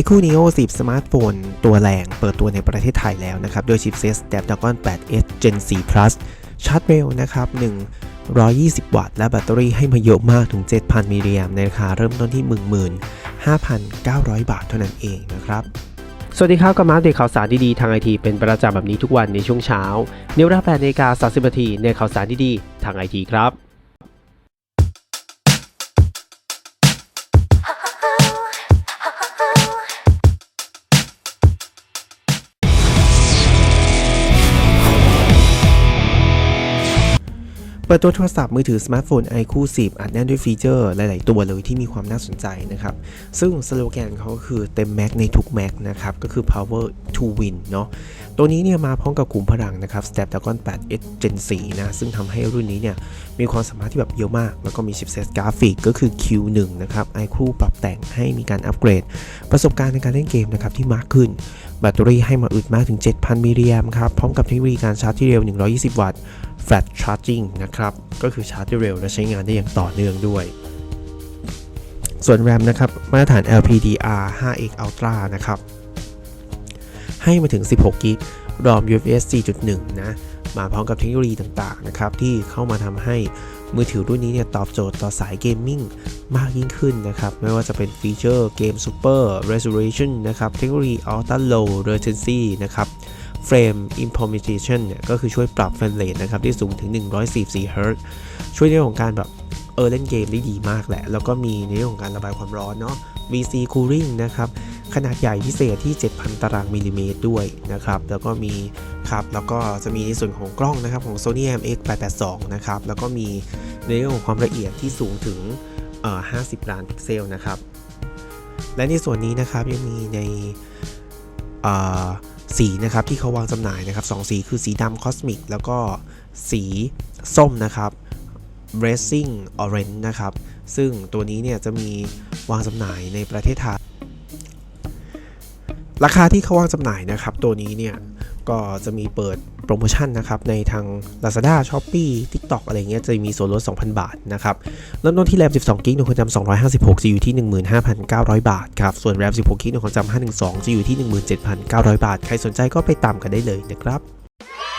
iQOO Neo 10 สมาร์ทโฟนตัวแรงเปิดตัวในประเทศไทยแล้วนะครับ โดยชิปเซต Snapdragon 8 S Gen 4 Plus ชาร์จเร็วนะครับ 120 วัตต์ และแบตเตอรี่ให้มาเยอะมากถึง 7,000 มิลลิแอมในราคาเริ่มต้นที่ 15,900 บาทเท่านั้นเองนะครับ สวัสดีครับกับมาเดตข่าวสารดีๆ ทางไอทีเป็นประจำแบบนี้ทุกวันในช่วงเช้าในเวลา8นาฬิกา30นาทีในข่าวสารดีๆ ทางไอทีครับ เปิดตัวโทรศัพท์มือถือสมาร์ทโฟน iQOO 10 อัดแน่นด้วยฟีเจอร์หลาย ๆ ตัวเลยที่มีความน่าสนใจนะครับ ซึ่งสโลแกนเขาก็คือเต็มแม็กในทุกแม็กนะครับ ก็คือ power to win เนาะตัวนี้เนี่ยมาพร้อมกับกลุ่มพลังนะครับ Snapdragon 8 S Gen 4 นะ ซึ่งทำให้รุ่นนี้เนี่ยมีความสามารถที่แบบเยอะมาก แล้วก็มีชิปเซตกราฟิกก็คือ Q1 นะครับ iQOO ปรับแต่งให้มีการอัปเกรด ประสบการณ์ในการเล่นเกมนะครับที่มากขึ้น แบตเตอรี่ให้มาอึดมากถึง 7,000มิลลิแอมครับพร้อมกับเทคโนโลยีการชาร์จที่เร็ว 120 วัตต์ Fast Charging นะครับ ก็คือชาร์จได้เร็วและใช้งานได้อย่างต่อเนื่องด้วย ส่วน RAM นะครับ มาตรฐาน LPDDR 5X Ultra นะครับ ให้มาถึง 16 กิกรอม UFS 4.1 นะ มาพร้อมกับเทคโนโลยีต่างๆ นะครับ ที่เข้ามาทำให้มือถือรุ่นนี้เนี่ยตอบโจทย์ต่อสายเกมมิ่งมากยิ่งขึ้นนะครับ ไม่ว่าจะเป็นฟีเจอร์เกม Super Resolution นะครับ เทคโนโลยี Ultra Low Latency นะครับ Frame Implementation เนี่ยก็คือช่วยปรับ frame rate นะครับที่สูงถึง 144 Hz ช่วยในเรื่องของการแบบเออเล่นเกมได้ดีมากแหละ แล้วก็มีในเรื่องของการระบายความร้อนเนาะ VC Cooling นะครับ ขนาดใหญ่พิเศษที่ 7,000 ตารางมิลลิเมตรด้วยนะครับ แล้วก็มีครับแล้วก็จะมีในส่วนของกล้องนะครับของ Sony MX882 นะครับ แล้วก็มีในเรื่องของความละเอียดที่สูงถึงเอ่อ50 ล้านพิกเซลนะครับ และในส่วนนี้นะครับยังมีในเอ่อ สีนะครับที่เขาวางจำหน่ายนะครับสองสีคือสีดำคอสมิกแล้วก็สีส้มนะครับ Racing Orange นะครับ ซึ่งตัวนี้เนี่ยจะมีวางจำหน่ายในประเทศไทยราคาที่เขาวางจำหน่ายนะครับ ตัวนี้เนี่ย ก็จะมีเปิดโปรโมชั่นนะครับในทาง Lazada Shopee TikTok อะไรเงี้ยจะมีส่วนลด 2,000 บาทนะครับเริ่มต้นที่แรม 12 กิกหนความจำ256 จะอยู่ที่ 15,900 บาทครับ ส่วนแรม 16 กิกหนความจำ512 จะอยู่ที่ 17,900 บาท ใครสนใจก็ไปตามกันได้เลยนะครับ